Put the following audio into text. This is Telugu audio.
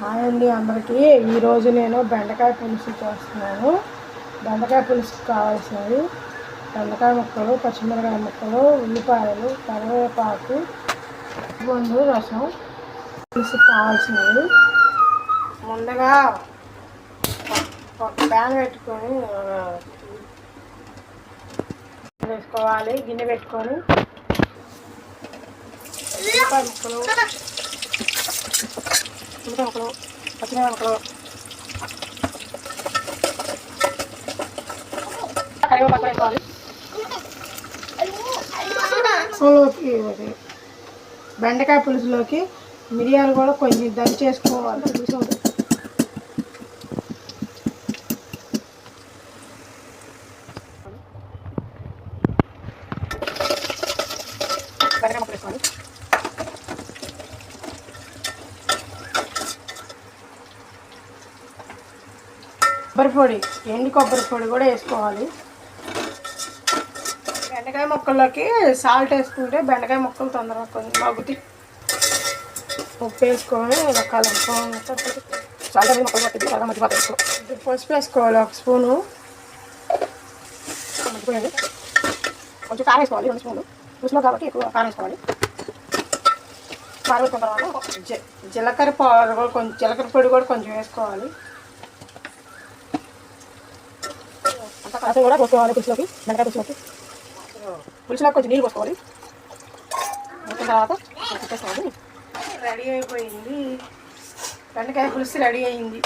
హాయ్ అండి అందరికీ. ఈరోజు నేను బెండకాయ పులుసు చేస్తున్నాను. బెండకాయ పులుసు కావాల్సినవి. బెండకాయ ముక్కలు పచ్చిమిరకాయ ముక్కలు ఉల్లిపాయలు కరివేపాకు ముందు రసం పులుసు కావాల్సినవి. ముందుగా ఒక ప్యాన్ పెట్టుకొని వేసుకోవాలి. గిన్నె పెట్టుకొని ఉల్లిపాయ ముక్కలు ఉల్లిపాయ ముక్కలు పచ్చిమిరపకాయ ముక్కలు కరివేపాకు వేసుకోవాలి. బెండకాయ పులుసులోకి మిరియాలు కూడా కొంచెం దంచేసుకోవాలి పులుసు బెండకాయ ముక్కలు వేసుకోవాలి కొబ్బరి పొడి ఎండు కొబ్బరి పొడి కూడా వేసుకోవాలి. బెండకాయ ముక్కల్లోకి సాల్ట్ వేసుకుంటే బెండకాయ ముక్కలు తొందరగా కొంచెం మగ్గుతాయి. ఉప్పు వేసుకొని ఇలా సాల్ట్ పసుపు వేసుకోవాలి ఒక స్పూను. కొంచెం కారం వేసుకోవాలి రెండు స్పూన్లు. పులుసులో కాబట్టి ఎక్కువ కారం వేసుకోవాలి. కారం వేసుకున్న తర్వాత జీలకర్ర పౌడర్ కూడా కొంచెం జీలకర్ర పొడి కూడా కొంచెం వేసుకోవాలి. రసం కూడా పోసుకోవాలి పులుసులోకి బెండకాయ పులుసులోకి. పులుసులోకి కొంచెం నీళ్ళు పోసుకోవాలి. పోసిన తర్వాత రెడీ అయిపోయింది. బెండకాయ పులుసు రెడీ అయింది.